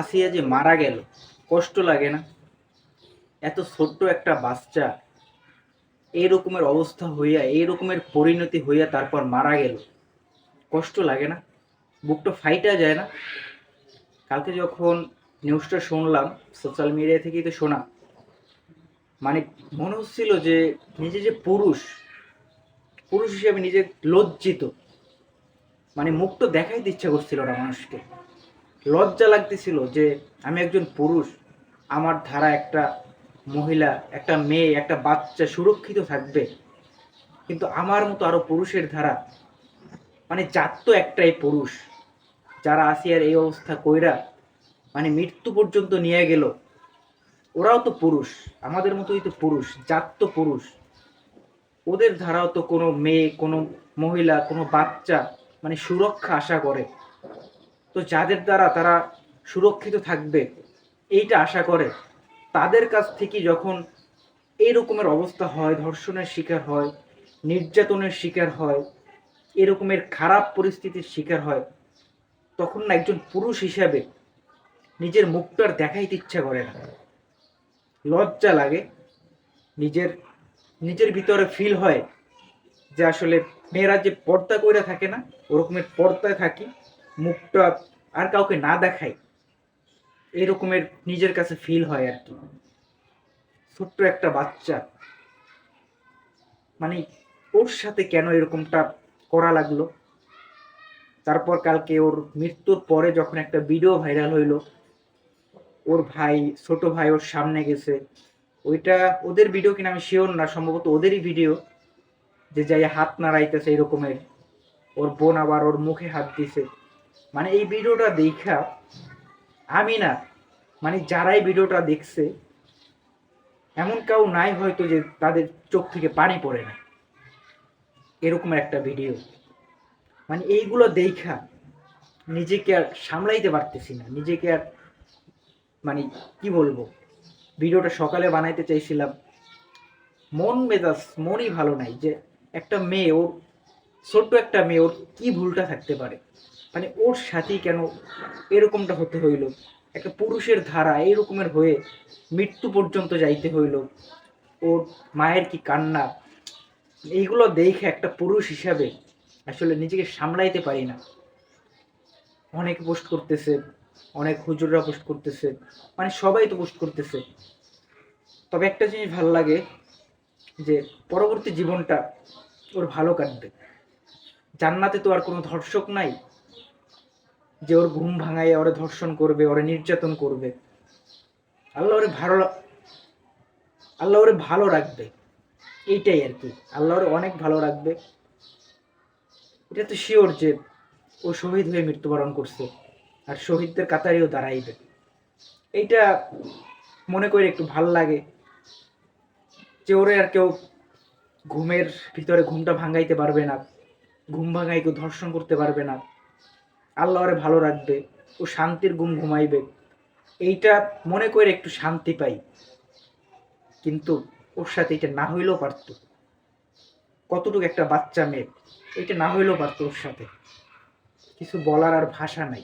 আসিয়া যে মারা গেল, কষ্ট লাগে না। এত ছোট্ট একটা বাচ্চা, এই রকমের অবস্থা হইয়া, এই রকমের পরিণতি হইয়া তারপর মারা গেল, কষ্ট লাগে না। বুকটা ফাইটা যায় না। কালকে যখন নিউজটা শুনলাম সোশ্যাল মিডিয়া থেকেই তো শোনা মানে মনে হচ্ছিল যে নিজে যে পুরুষ পুরুষ হিসেবে নিজে লজ্জিত মানে মুখটা দেখাই ইচ্ছা করছিল না মানুষকে। লজ্জা লাগতেছিল যে আমি একজন পুরুষ, আমার ধারা একটা মহিলা, একটা মেয়ে, একটা বাচ্চা সুরক্ষিত থাকবে। কিন্তু আমার মতো আরও পুরুষের ধারা মানে জাত তো একটাই পুরুষ, যারা আসিয়ার এই অবস্থা কইরা মানে মৃত্যু পর্যন্ত নিয়ে গেল, ওরাও তো পুরুষ, আমাদের মতোই তো পুরুষ জাত তো পুরুষ। ওদের ধারাও তো কোনো মেয়ে, কোনো মহিলা, কোনো বাচ্চা মানে সুরক্ষা আশা করে। তো যাদের দ্বারা তারা সুরক্ষিত থাকবে, এইটা আশা করে, তাদের কাছ থেকে যখন এই রকমের অবস্থা হয়, ধর্ষণের শিকার হয়, নির্যাতনের শিকার হয় এরকমের খারাপ পরিস্থিতির শিকার হয়, তখন না একজন পুরুষ হিসাবে নিজের মুখটার দেখাইতে ইচ্ছা করে না। লজ্জা লাগে, নিজের নিজের ভিতরে ফিল হয় যে আসলে মেয়েরা যে পর্দা কইরা থাকে না, ওরকমের পর্দায় থাকি মুখটা আর কাউকে না দেখাই, এরকমের নিজের কাছে ফিল হয় আর কি। ছোট্ট একটা বাচ্চা। মানে ওর সাথে কেন এরকমটা করা লাগল? তারপর কালকে ওর মৃত্যুর পরে যখন একটা ভিডিও ভাইরাল হইল, ওর ভাই, ছোট ভাই ওর সামনে গেছে। ওইটা ওদের ভিডিও কিনা আমি শিওর না, সম্ভবত ওদেরই ভিডিও যে যাই হাত নাড়াইতেছে এরকমের। ওর বোন আবার ওর মুখে হাত দিছে। মানে এই ভিডিওটা দেখা আমি না মানে যারাই ভিডিওটা দেখছে, এমন কেউ নাই হয়তো যে তাদের চোখ থেকে পানি পড়ে না এরকম একটা ভিডিও। মানে এইগুলো দেখা নিজেকে আর সামলাইতে পারতেছি না। নিজেকে আর মানে কি বলব, ভিডিওটা সকালে বানাইতে চাইছিলাম। মন মেজাজ, মনই ভালো নাই যে একটা মেয়ে, ওর ছোট্ট একটা মেয়ে, ওর কি ভুলটা থাকতে পারে? মানে ওর সাথেই কেন এরকমটা হতে হইল? একটা পুরুষের ধারা এরকমের হয়ে মৃত্যু পর্যন্ত যাইতে হইল। ওর মায়ের কি কান্না? এইগুলো দেখে একটা পুরুষ হিসাবে আসলে নিজেকে সামলাইতে পারি না। অনেক পোস্ট করতেছে, অনেক হুজুররা পোস্ট করতেছে মানে সবাই তো পোস্ট করতেছে। তবে একটা জিনিস ভালো লাগে যে পরবর্তী জীবনটা ওর ভালো কাটবে। জান্নাতে তো আর কোনো ধর্ষক নাই। যে ওর ঘুম ভাঙাইয়া ওরে ধর্ষণ করবে, ওরে নির্যাতন করবে। আল্লাহ ওরে ভালো আল্লাহ ওরে ভালো রাখবে। এইটাই আর কি। আল্লাহ ওরে অনেক ভালো রাখবে। এটা তো শিওর যে ও শহীদ হয়ে মৃত্যুবরণ করছে আর শহীদদের কাতারেও দাঁড়াইবে। এইটা মনে করে একটু ভালো লাগে যে ওরে আর কেউ ঘুমের ভিতরে ঘুমটা ভাঙাইতে পারবে না, ঘুম ভাঙাই কেউ ধর্ষণ করতে পারবে না। আল্লাহ ওরে ভালো রাখবে, ও শান্তির গুম ঘুমাইবে। এইটা মনে করে একটু শান্তি পাই। কিন্তু ওর সাথে এটা না হইলেও পারত। কতটুকু একটা বাচ্চা মেয়ে, এটা না হইলেও পারত ওর সাথে। কিছু বলার আর ভাষা নাই।